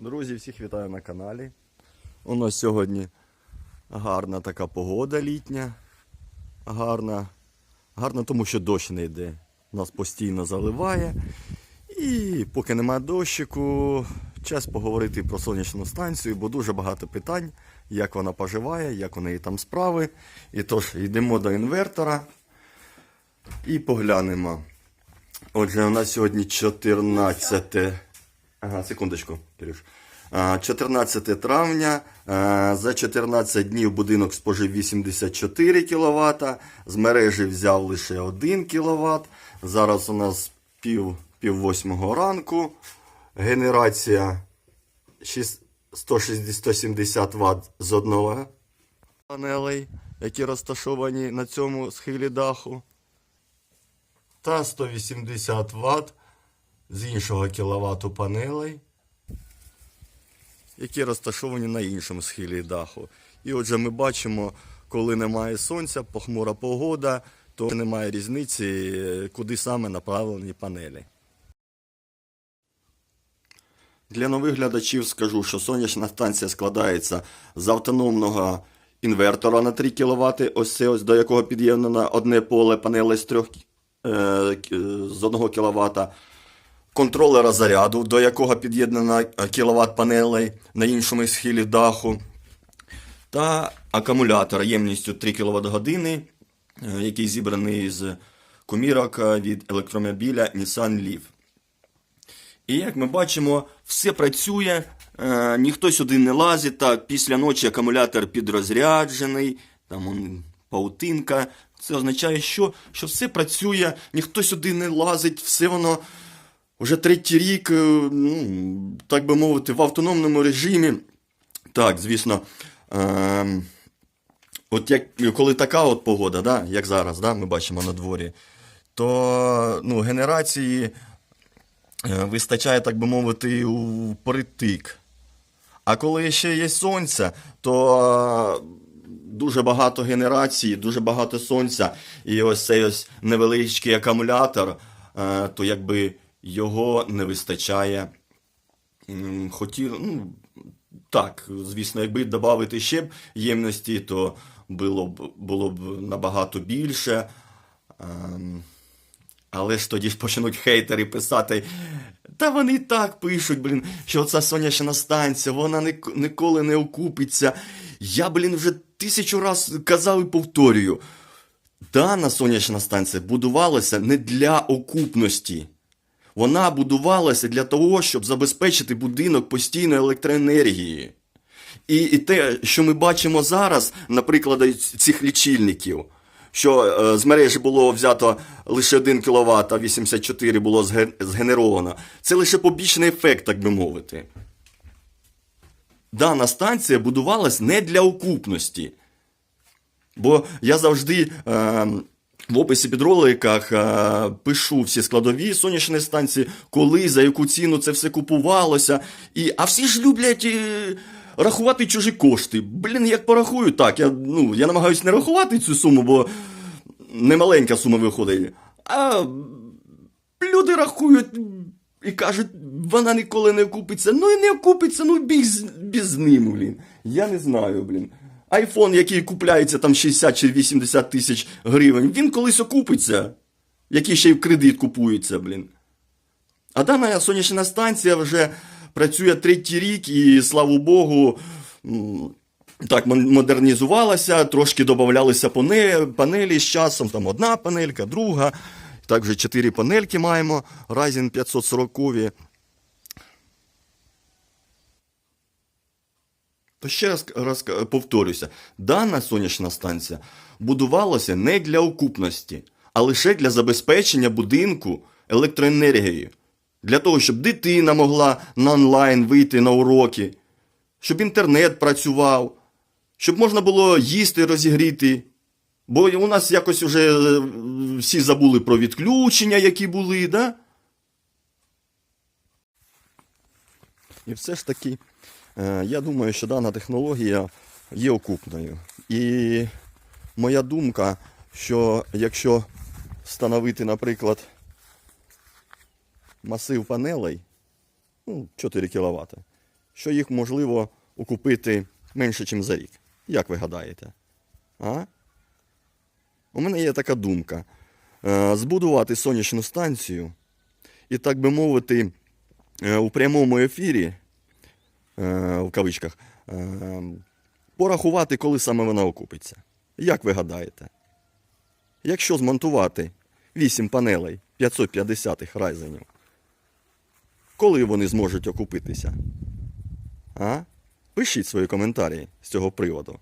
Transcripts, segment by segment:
Друзі, всіх вітаю на каналі. У нас сьогодні гарна така погода літня. Гарна. Гарна, тому що дощ не йде. Нас постійно заливає. І поки немає дощику, час поговорити про сонячну станцію, бо дуже багато питань, як вона поживає, як у неї там справи. І тож йдемо до інвертора і поглянемо. Отже, у нас сьогодні 14. Ага, секундочку, Кирюш. 14 травня. За 14 днів будинок спожив 84 кВт, з мережі взяв лише 1 кВт. Зараз у нас пів, пів восьмого ранку. Генерація 6 160 Вт з одного панелей, які розташовані на цьому схилі даху. Та 180 Вт з іншого кіловату панелей, які розташовані на іншому схилі даху. І отже, ми бачимо, коли немає сонця, похмура погода, то немає різниці, куди саме направлені панелі. Для нових глядачів скажу, що сонячна станція складається з автономного інвертора на 3 кВт, ось це ось до якого під'єднано одне поле панелей з 3 е, з 1 кВт, контролера заряду, до якого під'єднано кВт панелей на іншому схилі даху, та акумулятор ємністю 3 кВт години, е, який зібраний з комірок е, від електромобіля Nissan Leaf. І як ми бачимо, все працює, е, ніхто сюди не лазить. Так, після ночі акумулятор підрозряджений, там он, паутинка. Це означає, що, що все працює, ніхто сюди не лазить, все воно вже третій рік, е, ну, так би мовити, в автономному режимі. Так, звісно. Е, От як коли така от погода, да, як зараз, да, ми бачимо на дворі, то ну, генерації е, вистачає, так би мовити, у притик. А коли ще є сонце, то е, дуже багато генерацій, дуже багато сонця, і ось цей ось невеличкий акумулятор, то якби його не вистачає. Хотів, ну, так, звісно, якби додати ще б ємності, то було б, було б набагато більше. Ем, але ж тоді почнуть хейтери писати. Та вони і так пишуть, блін, що ця сонячна станція, вона ні- ніколи не окупиться. Я, блін, вже тисячу раз казав і повторюю. Дана сонячна станція будувалася не для окупності. Вона будувалася для того, щоб забезпечити будинок постійною електроенергією. І, і те, що ми бачимо зараз, на прикладі цих лічильників, що е, з мережі було взято лише 1 кВт, а 84 було згенеровано, це лише побічний ефект, так би мовити. Дана станція будувалась не для окупності. Бо я завжди е, в описі під роликах е, пишу всі складові сонячної станції, коли, за яку ціну це все купувалося. І, а всі ж люблять е, рахувати чужі кошти. Блін, як порахую, так. Я, ну, я намагаюся не рахувати цю суму, бо немаленька сума виходить. А люди рахують і кажуть, вона ніколи не окупиться. Ну і не окупиться, ну біг з, біг з ним, блін. Я не знаю, блін. Айфон, який купляється там 60 чи 80 тисяч гривень, він колись окупиться, який ще й в кредит купується, блін. А дана сонячна станція вже працює третій рік, і слава Богу, так модернізувалася, трошки додавалися панелі з часом, там одна панелька, друга. Так вже чотири панельки маємо, Ryzen 540. То ще раз, раз повторюся, дана сонячна станція будувалася не для окупності, а лише для забезпечення будинку електроенергією. Для того, щоб дитина могла на онлайн вийти на уроки, щоб інтернет працював, щоб можна було їсти розігріти. Бо у нас якось вже е, всі забули про відключення, які були, да? І все ж таки, е, я думаю, що дана технологія є окупною. І моя думка, що якщо встановити, наприклад, масив панелей, ну, 4 кВт, що їх можливо окупити менше, ніж за рік. Як ви гадаєте? А? У мене є така думка. Е, Збудувати сонячну станцію і, так би мовити, е, у прямому ефірі, е, в кавичках, е, порахувати, коли саме вона окупиться. Як ви гадаєте? Якщо змонтувати 8 панелей 550-х райзенів, коли вони зможуть окупитися? А? Пишіть свої коментарі з цього приводу.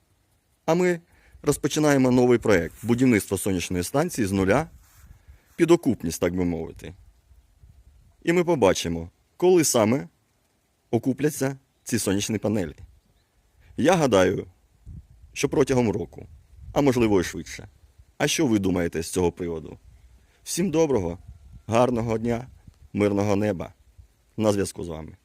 А ми розпочинаємо новий проєкт будівництво сонячної станції з нуля під окупність, так би мовити. І ми побачимо, коли саме окупляться ці сонячні панелі. Я гадаю, що протягом року, а можливо і швидше. А що ви думаєте з цього приводу? Всім доброго, гарного дня, мирного неба. На зв'язку з вами.